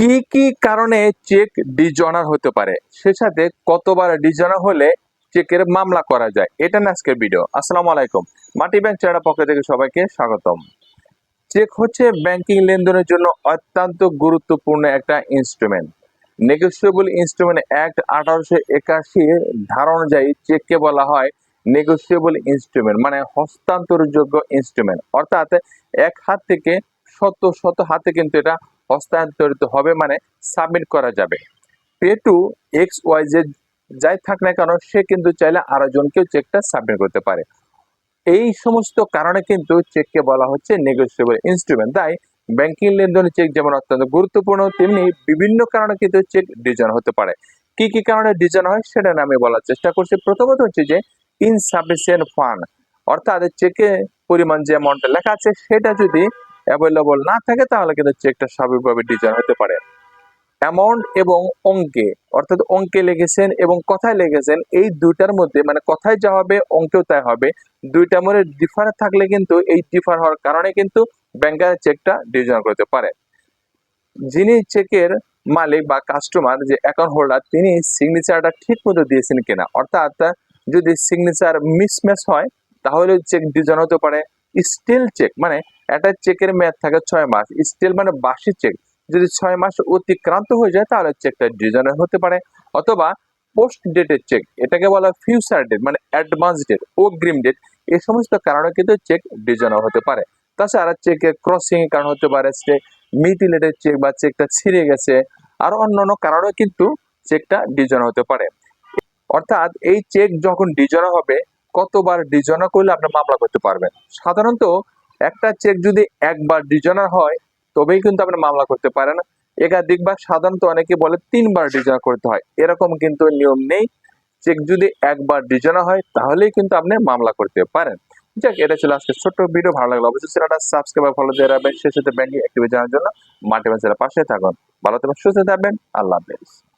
কি কি কারণে চেক ডিজনার হতে পারে? সে সাথে কতবার ডিজনার হলে চেকের মামলা করা যায়? এটা না আজকের ভিডিও আসসালামু আলাইকুম। মাটি ব্যাংক চ্যানেল পক্ষ থেকে সবাইকে স্বাগতম। চেক হচ্ছে ব্যাংকিং লেনদেনের জন্য অত্যন্ত গুরুত্বপূর্ণ একটা ইনস্ট্রুমেন্ট নেগোসিয়েবল ইনস্ট্রুমেন্ট অ্যাক্ট আঠারোশো একাশি ধারা অনুযায়ী চেককে বলা হয় নেগোসিয়েবল ইনস্ট্রুমেন্ট মানে হস্তান্তরযোগ্য ইনস্ট্রুমেন্ট অর্থাৎ এক হাত থেকে শত শত হাতে কিন্তু এটা হস্তান্তরিত হবে মানে সাবমিট করা যাবে। Pay to X Y Z যাই থাক না কেন, সে কিন্তু চাইলে আরও জনকেও চেকটা সাবমিট করতে পারে। এই সমস্ত কারণে কিন্তু চেককে বলা হচ্ছে নেগোসিয়েবল ইনস্ট্রুমেন্ট তাই ব্যাংকিং লেনদেনের চেক যেমন অত্যন্ত গুরুত্বপূর্ণ, তেমনি বিভিন্ন কারণে কিন্তু চেক ডিজাইন হতে পারে। কি কি কারণে ডিজাইন হয় সেটা আমি বলার চেষ্টা করছি। প্রথমত হচ্ছে যে ইনসাফিসিয়েন্ট ফান্ড অর্থাৎ চেকে পরিমাণ যে অ্যামাউন্টটা লেখা আছে, সেটা যদি অ্যাভেলেবল না থাকে, তাহলে কিন্তু চেকটা স্বাভাবিকভাবে ডিজাইন হতে পারে। অ্যামাউন্ট এবং অঙ্কে, অর্থাৎ অঙ্কে লিখেছেন এবং কথায় লিখেছেন, এই দুইটার মধ্যে মানে কথায় যা হবে, অঙ্কেও তাই হবে। দুইটার মধ্যে ডিফার থাকলে কিন্তু এই ডিফার হওয়ার কারণে কিন্তু ব্যাংকের চেকটা ডিজাইন করতে পারে। যিনি চেকের মালিক বা কাস্টমার যে অ্যাকাউন্ট হোল্ডার তিনি সিগনেচারটা ঠিক মতো দিয়েছেন কিনা, অর্থাৎ যদি সিগনেচার মিসম্যাচ হয়, তাহলে চেক ডিজাইন হতে পারে। স্টিল চেক মানে একটা চেকের মেয়াদ থাকে ছয় মাস। স্টিল মানে বাসি চেক যদি ছয় মাস অতিক্রান্ত হয়ে যায়, তাহলে চেকটা ডিজাইন হতে পারে। অথবা পোস্ট ডেটের চেক এটাকে বলা ফিউচার ডেট মানে অ্যাডভান্স ডেট অগ্রিম ডেট এই সমস্ত কারণে কিন্তু চেক ডিজাইন হতে পারে। তাছাড়া চেকের ক্রসিং কারণ হতে পারে মিটিলেটেড চেক বা চেকটা ছিঁড়ে গেছে। আর অন্যান্য কারণে কিন্তু চেকটা ডিজাইন হতে পারে। অর্থাৎ এই চেক যখন ডিজাইন হবে, কতবার ডিজাইন করলে আপনি মামলা করতে পারবেন? সাধারণত একটা চেক যদি একবার ডিজাইনার হয়, তবেই কিন্তু আপনি মামলা করতে পারেন। একাধিকবার সাধারণত অনেকে বলে তিনবার ডিজাইন করতে হয়। এরকম কিন্তু নিয়ম নেই। চেক যদি একবার ডিজাইন হয়, তাহলেই কিন্তু আপনি মামলা করতে পারেন। যাক, এটা ছিল আজকে ছোট্ট ভিডিও ভালো লাগল অবশ্যই সেটা সাবস্ক্রাইব আর ফলো দিয়ে রাখবেন। সে সাথে ব্যাংকিং অ্যাক্টিভিটি জানার জন্য মাঠে মাল্টিপ্যান্সের পাশে থাকুন। ভালো থাকবেন, সুস্থ থাকবেন। আল্লাহ হাফেজ।